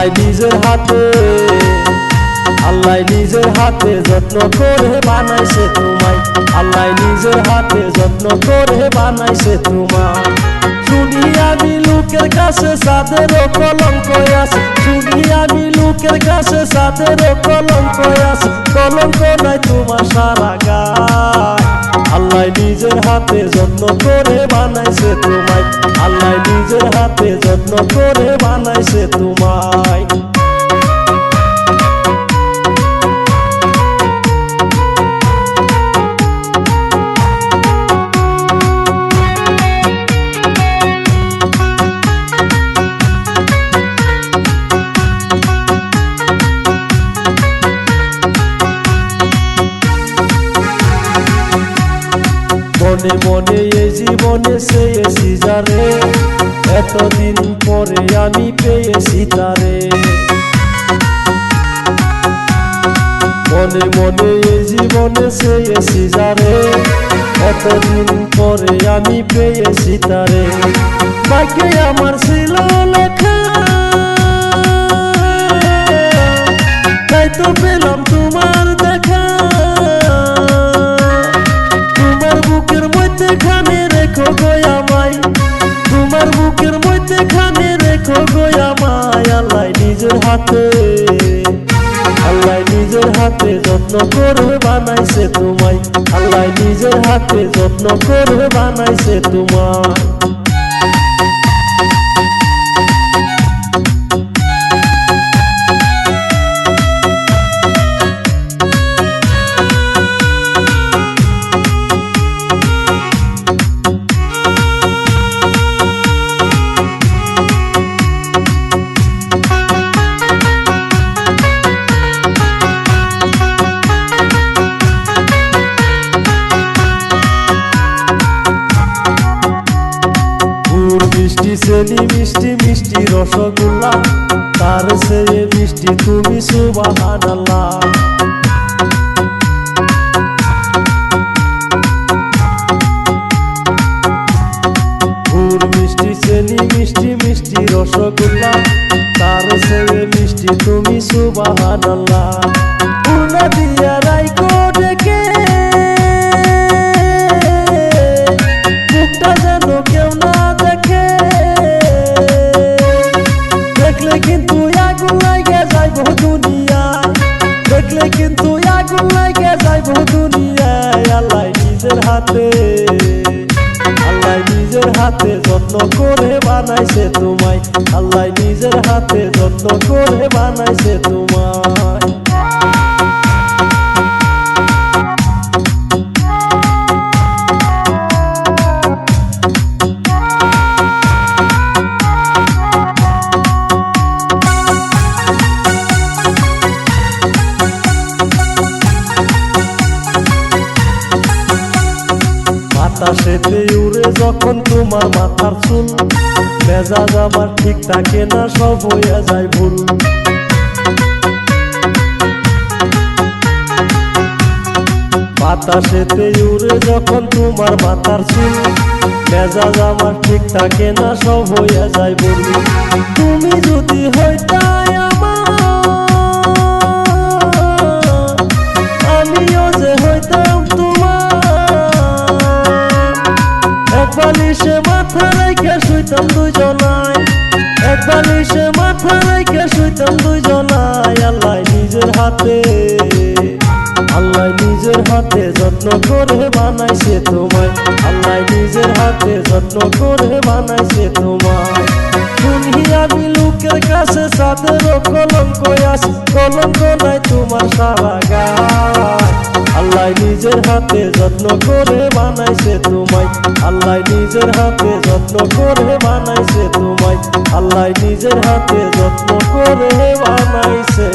আল্লাহ নিজের হাতে, আল্লাহ নিজের হাতে যত্ন করে বানাইছে তোমায়। আল্লাহ নিজের হাতে যত্ন করে বানাইছে তোমায়। শুনি আমি লোকের কাছে সাদের কলঙ্ক আছে শুনি আমি লোকের কাছে সাদের কলঙ্ক আছে কলঙ্ক নাই তোমার সারা গায় আল্লাহ নিজের হাতে যত্ন করে বানাইছে তোমায়। আল্লাহ নিজের হাতে যত্ন করে বানাইছে তোমায়। মনে মনে এ জীবনে চেয়েছি যারে। এতদিন পরে আমি পেয়েছি তারে। মনে মনে এ জীবনে চেয়েছি যারে। এতদিন পরে আমি পেয়েছি তারে। বাকি আমার ছিল খানে গোয়া মাই তোমার বুকের মধ্যে খানে রেখো গোয়ামাই আল্লাহ নিজের হাতে, আল্লাহ নিজের হাতে যত্ন করে বানাইছে তোমায়। আল্লাহ নিজের হাতে যত্ন করে বানাইছে তোমায়। মিষ্টি চেনি মিষ্টি মিষ্টি রসগোল্লা। তার চেয়ে মিষ্টি তুমি সুবাহান আল্লাহ গুড় মিষ্টি, চেনি মিষ্টি মিষ্টি রসগোল্লা। তার চেয়ে মিষ্টি তুমি সুবাহান আল্লাহ দিয়া রাইকো ডেকে। মুখটা যেন কেউ না লাগে যাইব দুনিয়ায়, আল্লাহ নিজের হাতে। আল্লাহ নিজের হাতে যত্ন করে বানাইছে তোমায়। আল্লাহ নিজের হাতে যত্ন করে বানাইছে তোমায়। বাতাসেতে উড়ে যখন তোমার মাথার চুল, মেজাজ আমার ঠিক থাকে না, সব হইয়া যায় ভুল। বাতাসেতে উড়ে যখন তোমার মাথার চুল, মেজাজ আমার ঠিক থাকে না, সব হইয়া যায় ভুল। তুমি যদি হইতাই শুইতাম দুজনায় এক বালিশে মাথা রেখে শুইতাম দুজনায় আল্লাহ নিজের হাতে, আল্লাহ নিজের হাতে যত্ন করে বানাইছে তোমায়। আল্লাহ নিজের হাতে যত্ন করে বানাইছে তোমায়। শুনি আমি লোকের কাছে সাদের কলঙ্ক আছে, কলঙ্ক নাই তোমার সারা গায় আল্লাহ নিজের হাতে যত্ন করে বানাইছে তোমায়। আল্লাহ নিজের হাতে যত্ন করে বানাইছে তোমায়। আল্লাহ নিজের হাতে যত্ন করে বানাইছে